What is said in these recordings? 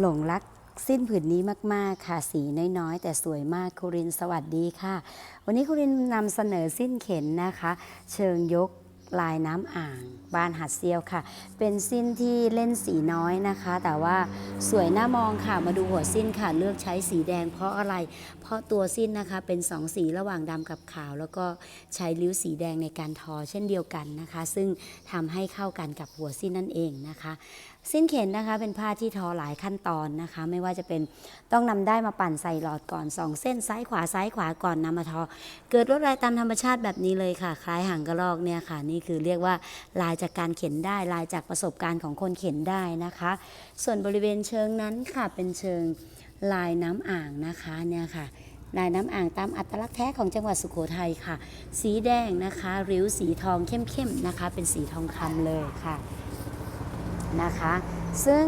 หลงรักสิ้นผืนนี้มาก ๆ ค่ะ สีน้อย ๆ แต่สวยมากคุรินสวัสดีค่ะ วันนี้คุรินนำเสนอสิ้นเข็นนะคะ เชิงยก ลายน้ำอ่างบ้านหัดเซียวค่ะ เป็นสิ้นที่เล่นสีน้อยนะคะ แต่ว่าสวยน่ามองค่ะ มาดูหัวสิ้นค่ะ เลือกใช้สีแดงเพราะอะไร เพราะตัวสิ้นนะคะ เป็นสองสีระหว่างดำกับขาว แล้วก็ใช้ริ้วสีแดงในการทอเช่นเดียวกันนะคะ ซึ่งทำให้เข้ากันกับหัวสิ้นนั่นเองนะคะ สิ้นเข็นนะคะ เป็นผ้าที่ทอหลายขั้นตอนนะคะ ไม่ว่าจะเป็นต้องนำได้มาปั่นใส่หลอดก่อนสองเส้นซ้ายขวาซ้ายขวาก่อนนำมาทอ เกิดลวดลายตามธรรมชาติแบบนี้เลยค่ะ คล้ายหางกระรอกเนี่ยค่ะนี่คือเรียกว่าลายจากการเข็นได้ลายจากประสบการณ์ของคนเข็นได้นะคะ ส่วนบริเวณเชิงนั้นค่ะเป็นเชิงลายน้ำอ่างนะคะเนี่ยค่ะลายน้ำอ่างตามอัตลักษณ์แท้ของจังหวัดสุโขทัยค่ะ สีแดงนะคะ ริ้วสีทองเข้มๆนะคะ เป็นสีทองคำเลยค่ะนะคะ ซึ่ง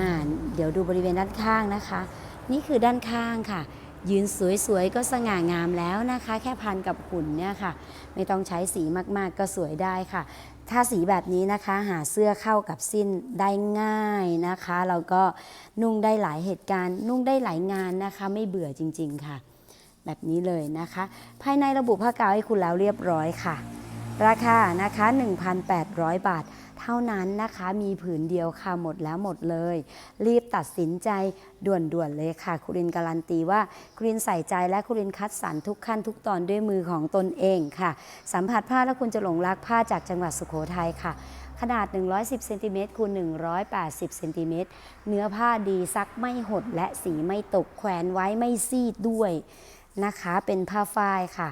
อ่านเดี๋ยวดูบริเวณด้านข้างนะคะ นี่คือด้านข้างค่ะ ยืนสวยๆ ก็สง่างามแล้วนะคะ แค่พันกับหุ่นเนี่ยค่ะ ไม่ต้องใช้สีมากๆก็สวยได้ค่ะ ถ้าสีแบบนี้นะคะหาเสื้อเข้ากับสิ้นได้ง่ายนะคะแล้วก็นุ่งได้หลายเหตุการณ์ นุ่งได้หลายงานนะคะ ไม่เบื่อจริง ๆค่ะ แบบนี้เลยนะคะ ภายในระบุผ้ากาวให้คุณแล้วเรียบร้อยค่ะ ราคานะคะ 1,800 บาท เท่านั้นนะคะมีผืนเดียวค่ะหมดแล้วหมดเลย รีบตัดสินใจด่วนๆเลยค่ะคุรินการันตีว่าคุรินใส่ใจและคุรินคัดสรรทุกขั้นทุกตอนด้วยมือของตนเองค่ะ สัมผัสผ้าแล้วคุณจะหลงรักผ้าจากจังหวัดสุโขทัยค่ะขนาด 110เซนติเมตรคูณ180เซนติเมตรเนื้อผ้าดีซักไม่หดและสีไม่ตกแขวนไว้ไม่ซีดด้วยนะคะ เป็นผ้าฝ้ายค่ะ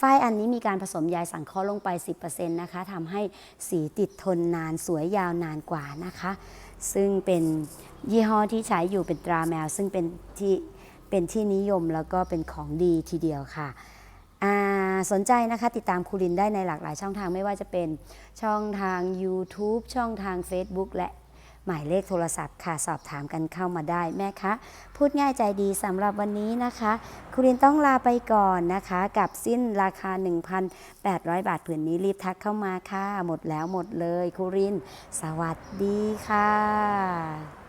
ฝ้ายอันนี้มีการผสมใยสังเคราะห์ลงไป 10%นะคะทำให้สีติดทนนานสวยยาวนานกว่านะคะ ซึ่งเป็นยี่ห้อที่ใช้อยู่เป็นตราแมว ซึ่งเป็นที่เป็นที่นิยมแล้วก็เป็นของดีทีเดียวค่ะสนใจนะคะ ติดตามคูรินได้ในหลากหลายช่องทางไม่ว่าจะเป็นช่องทาง YouTube ช่องทาง Facebook และ หมายเลขโทรศัพท์ค่ะสอบถามกันเข้ามาได้แม่คะพูดง่ายใจดีสำหรับวันนี้นะคะคูรินต้องลาไปก่อนนะคะ กับสิ้นราคา 1,800 บาทผืนนี้รีบทักเข้ามาค่ะ หมดแล้วหมดเลยคูริน สวัสดีค่ะ